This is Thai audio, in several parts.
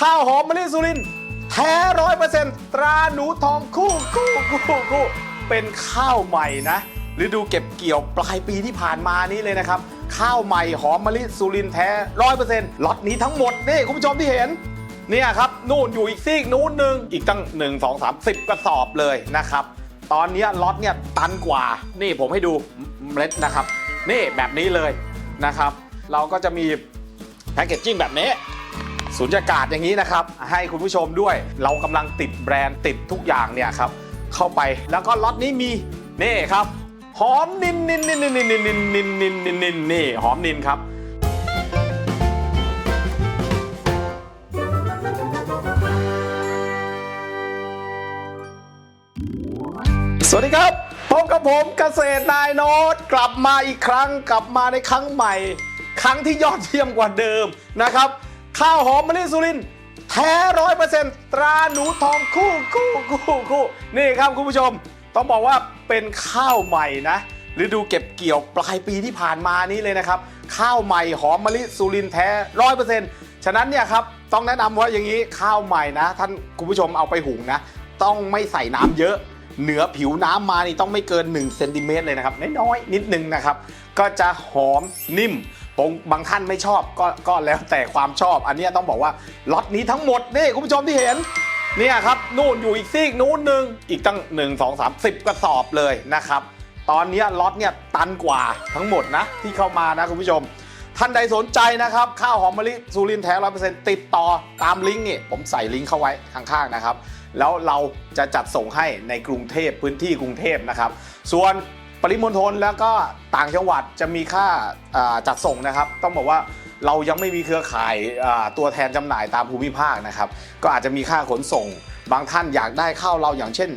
ข้าวหอมมะลิสุรินแท้ร้อยเปอร์เซ็นต์ตราหนูทองคู่คู่คู่คู่เป็นข้าวใหม่นะฤดูเก็บเกี่ยวปลายปีที่ผ่านมานี้เลยนะครับ ข้าวใหม่หอมมะลิสุรินแท้ร้อยเปอร์เซ็นต์ล็อตนี้ทั้งหมดนี่คุณผู้ชมที่เห็นเนี่ยครับนู่นอยู่อีกซีกนู้นหนึ่งอีกตั้ง 1 2 3 10 กระสอบเลยนะครับ ตอนนี้ล็อตเนี่ยตันกว่า นี่ผมให้ดูเมล็ดนะครับ นี่แบบนี้เลยนะครับ เราก็จะมีแพคเกจจิ้งแบบนี้ สุญญากาศอย่างนี้นะครับ ให้คุณผู้ชมด้วย เรากำลังติดแบรนด์ติดทุกอย่างเนี่ยครับ เข้าไปแล้วก็ล็อตนี้มีนี่ครับ หอมนินนินนินนินนินนินนินนินนินนินนี่หอมนินครับสวัสดีครับพบกับผมเกษตรนายโนตกลับมาอีกครั้งกลับมาในครั้งใหม่ ครั้งที่ยอดเยี่ยมกว่าเดิมนะครับ ข้าวหอมมะลิสุรินแท้ร้อยเปอร์เซ็นต์ตราหนูทองคู่คู่คู่คู่นี่ครับคุณผู้ชม ต้องบอกว่าเป็นข้าวใหม่นะฤดูเก็บเกี่ยวปลายปีที่ผ่านมานี้เลยนะครับ ข้าวใหม่หอมมะลิสุรินแท้ร้อยเปอร์เซ็นต์ฉะนั้นเนี่ยครับต้องแนะนำว่าอย่างนี้ข้าวใหม่นะ ท่านคุณผู้ชมเอาไปหุงนะ ต้องไม่ใส่น้ำเยอะ เหนือผิวน้ำมานี่ต้องไม่เกิน1เซนติเมตรเลยนะครับน้อยๆนิดนึงนะครับ ก็จะหอมนิ่ม บางบางท่านไม่ชอบก็ก็แล้วแต่ความชอบ อันนี้ต้องบอกว่าล็อตนี้ทั้งหมดนี่คุณผู้ชมที่เห็นเนี่ยครับนู่นอยู่อีกซีกนู้นหนึ่งอีกตั้ง 1 2 3 10 กระสอบเลยนะครับ ตอนนี้ล็อตเนี่ยตันกว่าทั้งหมดนะที่เข้ามานะคุณผู้ชม ท่านใดสนใจนะครับ ข้าวหอมมะลิสุรินแท้ร้อยเปอร์เซ็นต์ติดต่อตามลิงก์นี่ผมใส่ลิงก์เข้าไว้ข้างๆนะครับ แล้วเราจะจัดส่งให้ในกรุงเทพพื้นที่กรุงเทพนะครับ ส่วน ปริมณฑลแล้วก็ต่างจังหวัดจะมีค่าจัดส่งนะครับ ต้องบอกว่าเรายังไม่มีเครือข่ายตัวแทนจำหน่ายตามภูมิภาคนะครับ ก็อาจจะมีค่าขนส่ง บางท่านอยากได้ข้าวเราอย่างเช่น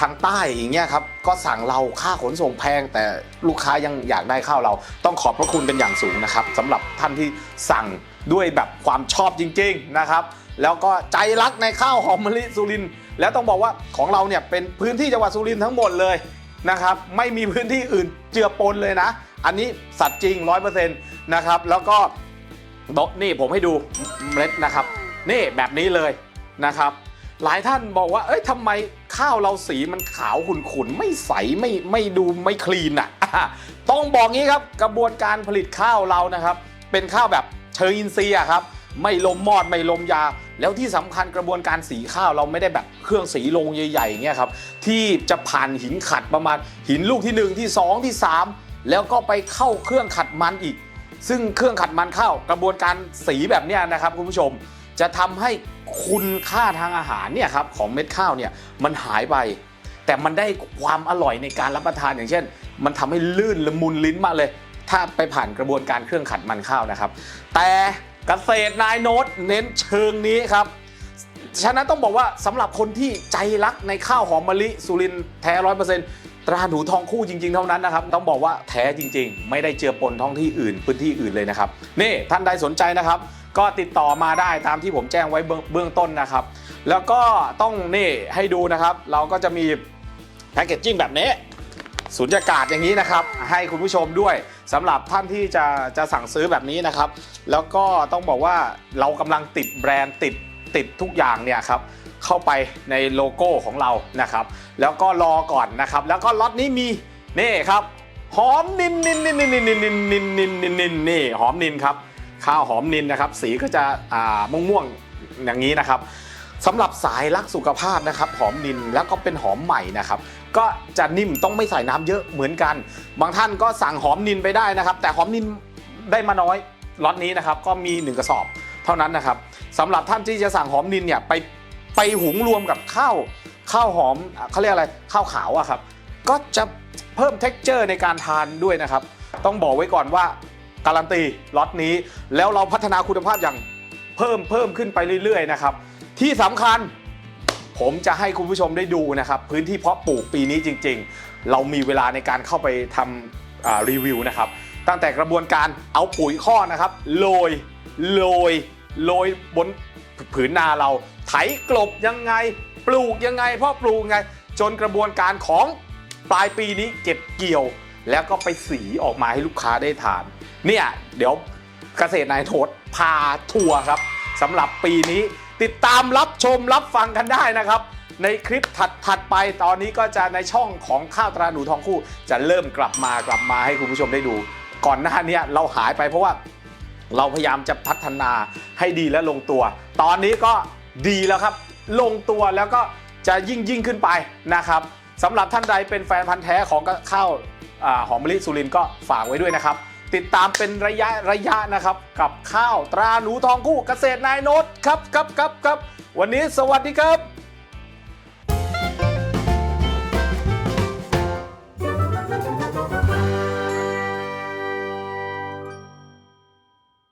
ทางใต้อย่างเงี้ยครับก็สั่งเราค่าขนส่งแพง แต่ลูกค้ายังอยากได้ข้าวเรา ต้องขอบพระคุณเป็นอย่างสูงนะครับสำหรับท่านที่สั่งด้วยแบบความชอบจริง ๆนะครับ แล้วก็ใจรักในข้าวหอมมะลิสุรินแล้วต้องบอกว่าของเราเนี่ยเป็นพื้นที่จังหวัดสุรินทั้งหมดเลย นะครับไม่มีพื้นที่อื่นเจือปนเลยนะ อันนี้สัตว์จริง 100%นะครับแล้วก็บอกนี่ผมให้ดูเมล็ดนะครับ นี่แบบนี้เลยนะครับ หลายท่านบอกว่า เอ้ยทำไมข้าวเราสีมันขาวขุ่นๆไม่ใสไม่ไม่ดูไม่คลีนอะ ต้องบอกงี้ครับกระบวนการผลิตข้าวเรานะครับ เป็นข้าวแบบเชอร์อินซีย์อะครับ ไม่ลมมอดไม่ลมยา แล้วที่สำคัญกระบวนการสีข้าวเราไม่ได้แบบเครื่องสีลงใหญ่ๆเงี้ยครับที่จะผ่านหินขัดประมาณหินลูกที่ 1 ที่ 2 ที่ 3 แล้วก็ไปเข้าเครื่องขัดมันอีก ซึ่งเครื่องขัดมันข้าวกระบวนการสีแบบเนี้ยนะครับคุณผู้ชมจะทำให้คุณค่าทางอาหารเนี่ยครับของเม็ดข้าวเนี่ยมันหายไป แต่มันได้ความอร่อยในการรับประทานอย่างเช่น มันทำให้ลื่นละมุนลิ้นมากเลย ถ้าไปผ่านกระบวนการเครื่องขัดมันข้าวนะครับ แต่ เกษตรนายโน้ตเน้นเชิงนี้ครับ ฉะนั้นต้องบอกว่าสำหรับคนที่ใจรักในข้าวหอมมะลิสุรินแท้ร้อยเปอร์เซ็นต์ตราหนูทองคู่จริง ๆ เท่านั้นนะครับ ต้องบอกว่าแท้จริง ๆ ไม่ได้เจือปนท้องที่อื่นพื้นที่อื่นเลยนะครับ นี่ท่านใดสนใจนะครับ ก็ติดต่อมาได้ตามที่ผมแจ้งไว้เบื้องเบื้องต้นนะครับ แล้วก็ต้องนี่ให้ดูนะครับ เราก็จะมีแพคเกจจิ้งแบบนี้สุญญากาศอย่างนี้นะครับ ให้คุณผู้ชมด้วย สำหรับท่านที่จะจะสั่งซื้อแบบนี้นะครับ แล้วก็ต้องบอกว่าเรากำลังติดแบรนด์ติดติดทุกอย่างเนี่ยครับเข้าไปในโลโก้ของเรานะครับ แล้วก็รอก่อนนะครับ แล้วก็ล็อตนี้มีนี่ครับหอมนินนินนินนินนินนินนินนินนินนินนี่หอมนินครับข้าวหอมนินนะครับ สีก็จะอ่าม่วงม่วงๆอย่างนี้นะครับ สำหรับสายรักสุขภาพนะครับหอมนินแล้วก็เป็นหอมใหม่นะครับก็จะนิ่มต้องไม่ใส่น้ำเยอะเหมือนกัน บางท่านก็สั่งหอมนินไปได้นะครับ แต่หอมนินได้มาน้อยล็อตนี้นะครับก็มี 1 กระสอบเท่านั้นนะครับสำหรับท่านที่จะสั่งหอมนินเนี่ยไปไปหุงรวมกับข้าวข้าวหอมเขาเรียกอะไรข้าวขาวอะครับก็จะเพิ่ม t e x t อร์ในการทานด้วยนะครับ ต้องบอกไว้ก่อนว่าการันตีล็อตนี้ แล้วเราพัฒนาคุณภาพอย่างเพิ่มเพิ่มขึ้นไปเรื่อยๆนะครับ ที่สำคัญ ผมจะให้คุณผู้ชมได้ดูนะครับ พื้นที่เพาะปลูกปีนี้จริง ๆ เรามีเวลาในการเข้าไปทำอ่ารีวิวนะครับ ตั้งแต่กระบวนการเอาปุ๋ยข้อนะครับโรยโรยโรยบนผืนนาเราไถกลบยังไง ปลูกยังไงเพาะปลูกยังไง จนกระบวนการของปลายปีนี้เก็บเกี่ยว แล้วก็ไปสีออกมาให้ลูกค้าได้ทาน เนี่ย เดี๋ยวเกษตรนายโทษพาทัวร์ครับสำหรับปีนี้ ติดตามรับชมรับฟังกันได้นะครับ ในคลิปถัดๆไปตอนนี้ก็จะในช่องของข้าวตราหนูทองคู่ จะเริ่มกลับมากลับมาให้คุณผู้ชมได้ดู ก่อนหน้านี้เราหายไปเพราะว่าเราพยายามจะพัฒนาให้ดีและลงตัว ตอนนี้ก็ดีแล้วครับ ลงตัวแล้วก็จะยิ่งยิ่งขึ้นไปนะครับสำหรับท่านใดเป็นแฟนพันธ์แท้ของข้าวอหอมมะลิสุรินก็ฝากไว้ด้วยนะครับ ติดตามเป็นระยะระยะนะครับ กับข้าวตราหนูทองคู่เกษตรนายโนตครับครับครับครับวันนี้สวัสดีครับ